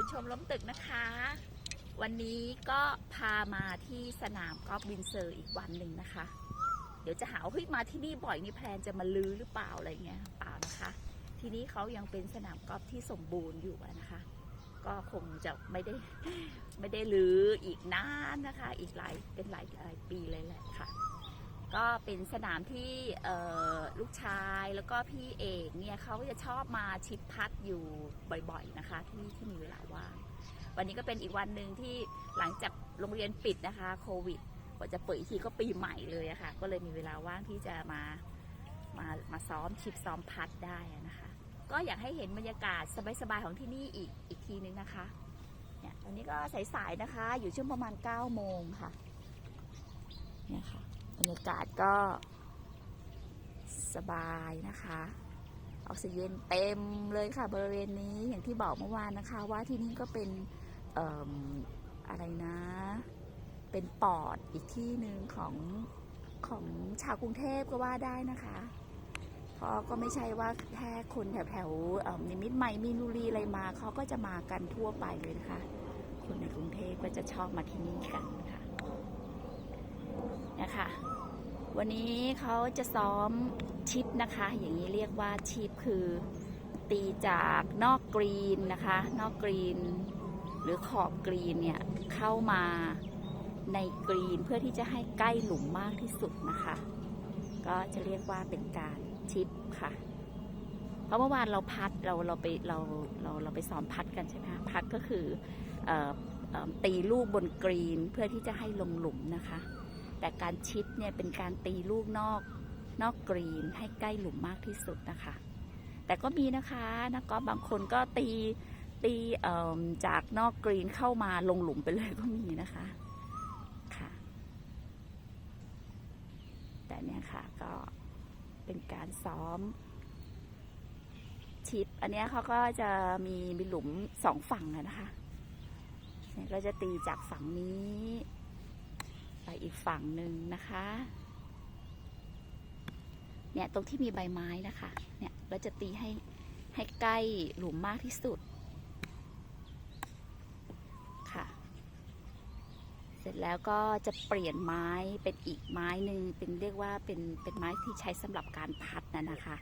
คุณชมล้มตึกนะคะ วันนี้ก็พามาที่สนามกอล์ฟวินเซอร์อีกวันหนึ่งนะคะ เดี๋ยวจะหาว่าเฮ้ยมาที่นี่บ่อยนี่แพลนจะมาลื้อหรือเปล่าอะไรเงี้ยเปล่านะคะ ที่นี้เขายังเป็นสนามกอล์ฟที่สมบูรณ์อยู่นะคะ ก็คงจะไม่ได้ไม่ได้ลื้ออีกนานนะคะ อีกหลายเป็นหลายหลายปีเลยแหละค่ะ ก็เป็นสนามที่ลูกชายแล้วก็พี่เอกเนี่ยเขาจะชอบมาชิปพัดอยู่บ่อยๆนะคะที่ที่มีเวลาว่างวันนี้ก็เป็นอีกวันหนึ่งที่หลังจากโรงเรียนปิดนะคะโควิดกว่าจะเปิดอีกทีก็ปีใหม่เลยอะค่ะ ก็เลยมีเวลาว่างที่จะมามามาซ้อมชิปซ้อมพัดได้นะคะ ก็อยากให้เห็นบรรยากาศสบายๆของที่นี่อีกอีกทีนึงนะคะเนี่ยตอนนี้ก็สายๆนะคะ อยู่ช่วงประมาณ9โมงค่ะเนี่ยค่ะ บรรยากาศก็สบายนะคะออกซิเจนเต็มเลยค่ะ บริเวณนี้อย่างที่บอกเมื่อวานนะคะ ว่าที่นี่ก็เป็นเอ่อะไรนะ เป็นปอดอีกที่หนึ่งของของชาวกรุงเทพก็ว่าได้นะคะเพราะก็ไม่ใช่ว่าแค่คนแถวแถวๆนิมิตใหม่มีนุรีอะไรมาเขาก็จะมากันทั่วไปเลยนะคะ คนในกรุงเทพก็จะชอบมาที่นี่กันค่ะ นะคะวันนี้เขาจะซ้อมชิปนะคะ อย่างนี้เรียกว่าชิปคือ ตีจากนอกกรีนนะคะ นอกกรีน หรือขอบกรีนเนี่ยเข้ามาในกรีนเพื่อที่จะให้ใกล้หลุมมากที่สุดนะคะ ก็จะเรียกว่าเป็นการชิปค่ะ เพราะเมื่อวานเราพัดเราเราไปเราเราเราไปซ้อมพัดกันใช่ไหมพัดก็คืออออตีลูกบนกรีนเพื่อที่จะให้ลงหลุมนะคะ แต่การชิปเนี่ยเป็นการตีลูกนอกนอกกรีนให้ใกล้หลุมมากที่สุดนะคะ แต่ก็มีนะคะนักกอล์ฟบางคนก็ตีตีจากนอกกรีนเข้ามาลงหลุมไปเลยก็มีนะคะค่ะ แต่เนี่ยค่ะก็เป็นการซ้อมชิป อันนี้เขาก็จะมีมีหลุมสองฝั่งนะคะเนี่ยก็จะตีจากฝั่งนี้ ไปอีกฝั่งหนึ่งนะคะ เนี่ยตรงที่มีใบไม้นะคะ เนี่ยเราจะตีให้ให้ใกล้หลุมมากที่สุดค่ะ เสร็จแล้วก็จะเปลี่ยนไม้เป็นอีกไม้หนึ่งเป็นเรียกว่าเป็นเป็นไม้ที่ใช้สำหรับการพัดนะนะคะ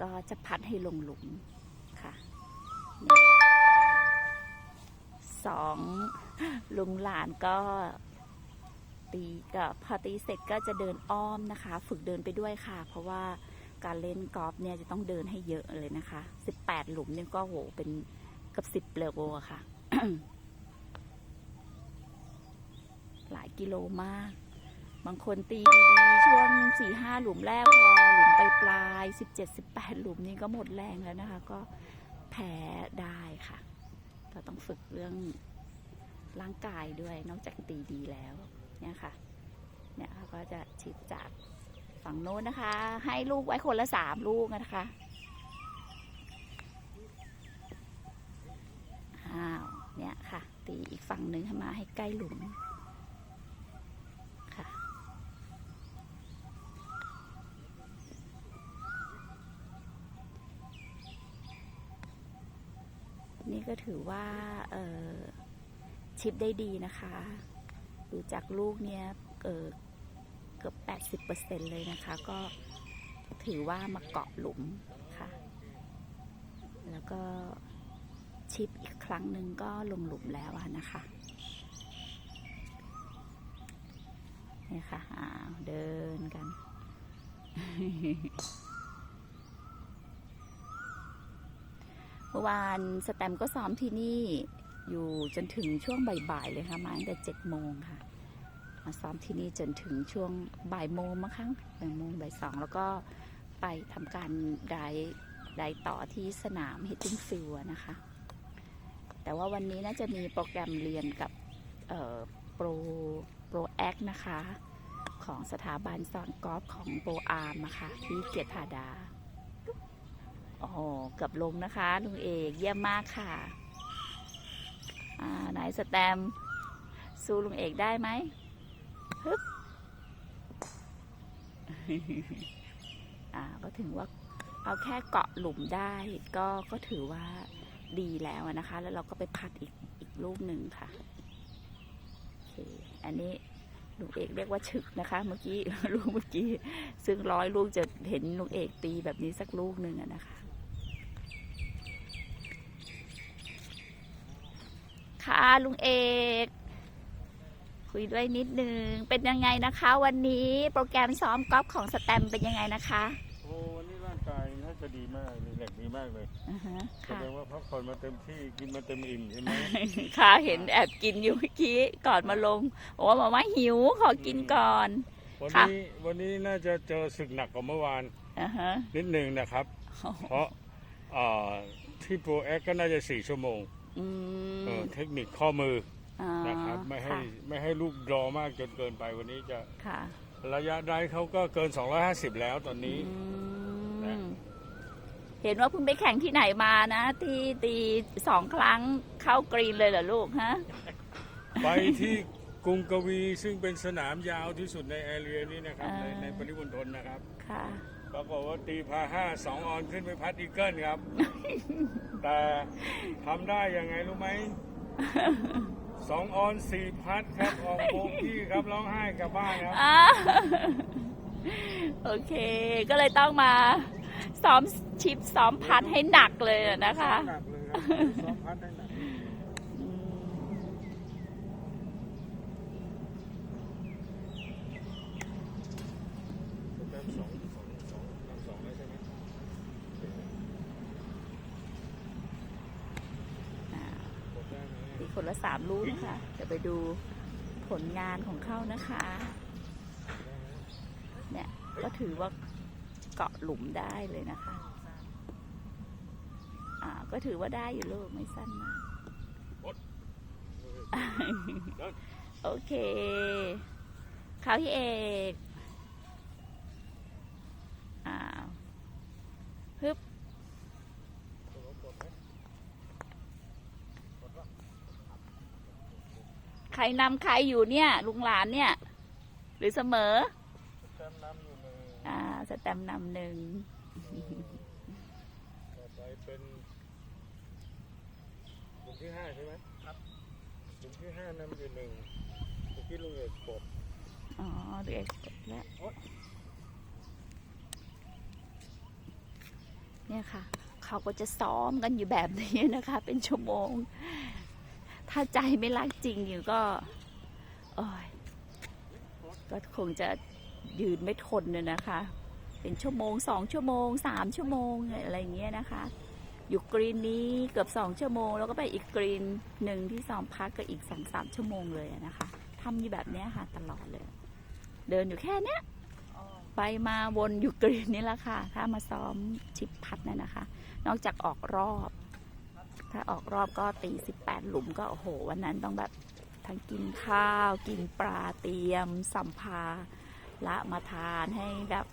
ก็จะพัดให้ลงหลุมค่ะสองลุงหลานก็ ตีก็พอตีเสร็จก็จะเดินอ้อมนะคะ ฝึกเดินไปด้วยค่ะ เพราะว่าการเล่นกอล์ฟเนี่ยจะต้องเดินให้เยอะเลยนะคะ 18 หลุมเนี่ยก็โหเป็นเกับ 10เลโวค่ะ หลายกิโลมาก บางคนตีดีๆ ช่วง 4-5 หลุมแรกพอหลุมไปปลายๆ17-18 หลุมนี่ก็หมดแรงแล้วนะคะ ก็แพ้ได้ค่ะ เราต้องฝึกเรื่องร่างกายด้วยนอกจากตีดีแล้ว เนี่ยค่ะ เนี่ยเขาก็จะชิปจากฝั่งโน้นนะคะ ให้ลูกไว้คนละสามลูกนะคะอ้าวเนี่ยค่ะ ตีอีกฝั่งหนึ่งให้มาให้ใกล้หลุมค่ะ นี่ก็ถือว่า เออชิปได้ดีนะคะ ดูจากลูกเนี้ยเออเกือบ 80%เลยนะคะ ก็ถือว่ามาเกาะหลุมค่ะ แล้วก็ชิปอีกครั้งหนึ่งก็ลงหลุมแล้วนะคะ นี่ค่ะอ้าวเดินกันเมื่อวานสแตมก็ซ้อมที่นี่ อยู่จนถึงช่วงบ่ายๆเลยค่ะมาตั้งแต่เจ็ดโมงค่ะมาซ้อมที่นี่จนถึงช่วงบ่ายโมงมั้งคะบ่ายโมงบ่ายสองแล้วก็ไปทำการไดไดต่อที่สนาม Hitting Field อะนะคะ แต่ว่าวันนี้น่าจะมีโปรแกรมเรียนกับโปรโปรแอคนะคะ ของสถาบันสอนกอล์ฟของโปรอาร์มนะคะที่เกียรติธาดาโอ้โหเกือบลงนะคะลุงเอกเยี่ยมมากค่ะ ไหนสแตมสู้ลุงเอกได้ไหมฮึบอ่าก็ถึงว่าเอาแค่เกาะหลุมได้ก็ก็ถือว่าดีแล้วนะคะ แล้วเราก็ไปพัดอีกอีกลูกหนึ่งค่ะโอเคอันนี้ลุงเอกเรียกว่าฉึกนะคะ เมื่อกี้ลูกเมื่อกี้ ซึ่งร้อยลูกจะเห็นลุงเอกตีแบบนี้สักลูกหนึ่งอะนะ คะค่ะลุงเอก คุยด้วยนิดนึง เป็นยังไงนะคะ วันนี้โปรแกรมซ้อมกอล์ฟของสแตมเป็นยังไงนะคะโอ้วันนี้ร่างกายน่าจะดีมากมีแหลกดีมากเลยอือฮะแสค่ะ ดงว่าพักผ่อนมาเต็มที่กินมาเต็มอิ่มใช่ไหม ค่ะเห็นแอบกินอยู่เมื่อกี้ก่อนมาลงโอ้มาม่าหิวขอกินก่อน วันค่ะ นี้วันนี้น่าจะเจอศึกหนักกว่าเมื่อวานอ่าฮะนิดหนึ่งนะครับ เพราะเอ่อที่โปรแอคก็น่าจะสี่ชั่วโมง อืม เออเทคนิคข้อมืออ๋อนะครับ ไม่ให้ค่ะไม่ให้ลูกรอมากจนเกินไปวันนี้จะค่ะระยะได้เขาก็เกิน 250 แล้วตอนนี้อืนะมเห็นว่าเพิ่งไปแข่งที่ไหนมานะตีตีสองครั้งเข้ากรีนเลยเหรอลูกฮะ ไปที่กรุงกวีซึ่งเป็นสนามยาวที่สุดในแอเรียนี้นะครับ ในอ่า ในปริมณฑลนะครับ ค่ะ ปรากฏว่าตีพาห้าสองออนขึ้นไปพัดอีเกิลครับ แต่ทำได้ยังไงรู้ไหมสองออนสี่พัดครับออกโบกี้ครับร้องไห้กลับบ้านครับ อ่าโอเค ก็เลยต้องมาซ้อมชิปซ้อมพัดให้หนักเลยอะนะคะ หนักเลยครับซ้อมพัดได้หนัก อืม แป๊บสองสองสองนำสองแล้วใช่ไหม อ่าก ดได้ไหม ตี คนละสามลูกนะคะเดี๋ยวไปดูผลงานของเขานะคะ เนี่ยก็ถือว่าเกาะหลุมได้เลยนะคะ อ่าก็ถือว่าได้อยู่ลูกไม่สั้นมากโอเค เขาที่เอกอ้าวฮึบ ใครนำใครอยู่เนี่ย ลุงหลานเนี่ย หรือเสมอแต้มน้ำอยู่มืออ่าสแตมป์นำหนึ่งต่อไปเป็นกลุ่มที่ห้าใช่ไหมครับกลุ่มที่ห้านำอยู่หนึ่งเมื่อกี้ลุงเอกกดอ๋อเด็กแล้วเนี่ยค่ะ เขาก็จะซ้อมกันอยู่แบบนี้นะคะ เป็นชั่วโมง ถ้าใจไม่รักจริงอยู่ก็โอ้ยก็คงจะยืนไม่ทนเลยนะคะ เป็นชั่วโมงสองชั่วโมงสามชั่วโมงอะไรอย่างเงี้ยนะคะ อยู่กรีนนี้เกือบสองชั่วโมง แล้วก็ไปอีกกรีนหนึ่งที่ซ้อมพักก็อีกสองสามชั่วโมงเลยนะคะทำอยู่แบบเนี้ยค่ะตลอดเลย เดินอยู่แค่เนี้ยไปมาวนอยู่กรีนนี่แหละค่ะ ถ้ามาซ้อมชิปพัดน่ะนะคะ นอกจากออกรอบ ถ้าออกรอบก็ตีสิบแปดหลุมก็โอ้โห วันนั้นต้องแบบทั้งกินข้าว กินปลาเตรียม สัมภาละมาทานให้แบบ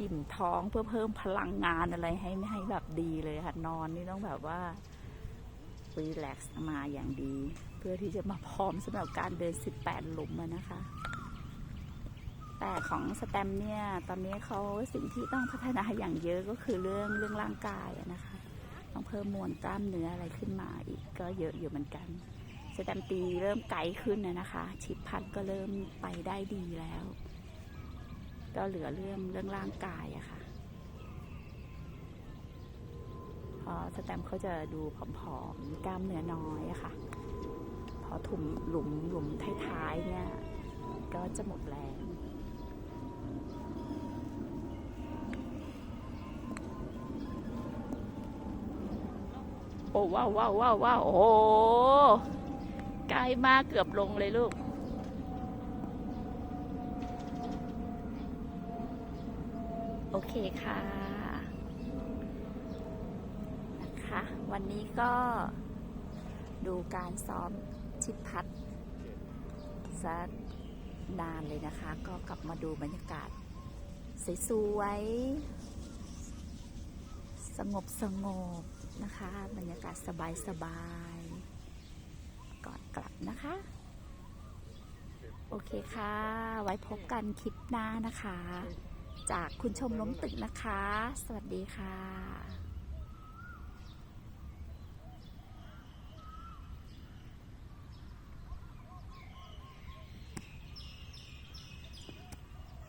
อิ่มท้องเพื่อเพิ่มพลังงานอะไรให้ให้แบบดีเลยค่ะ นอนนี่ต้องแบบว่ารีแลกซ์มาอย่างดี เพื่อที่จะมาพร้อมสำหรับการเดิน 18 หลุมนะคะ แต่ของสแตมเนี่ยตอนนี้เขาสิ่งที่ต้องพัฒนาอย่างเยอะก็คือเรื่องเรื่องร่างกายนะคะ ต้องเพิ่มมวลกล้ามเนื้ออะไรขึ้นมาอีกก็เยอะอยู่เหมือนกัน สแตมตีเริ่มไกลขึ้นนะคะ ชิปพัดก็เริ่มไปได้ดีแล้ว ก็เหลือเรื่องเรื่องร่างกายอะค่ะพอสแตมเขาจะดูผอมๆกล้ามเนื้อน้อยอะค่ะ พอถุมหลุมหลุมท้ายๆเนี่ย ก็จะหมดแรง โอ้ว้าวว้าวว้าวว้าวโอ้ใกล้มากเกือบลงเลยลูก โอเคค่ะนะคะ วันนี้ก็ดูการซ้อมชิปพัดซะนานเลยนะคะ ก็กลับมาดูบรรยากาศ สวย ๆ สงบสงบ นะคะ บรรยากาศสบายๆก่อนกลับนะคะ โอเคค่ะ ไว้พบกันคลิปหน้านะคะ จากคุณชมล้มตึกนะคะ สวัสดีค่ะ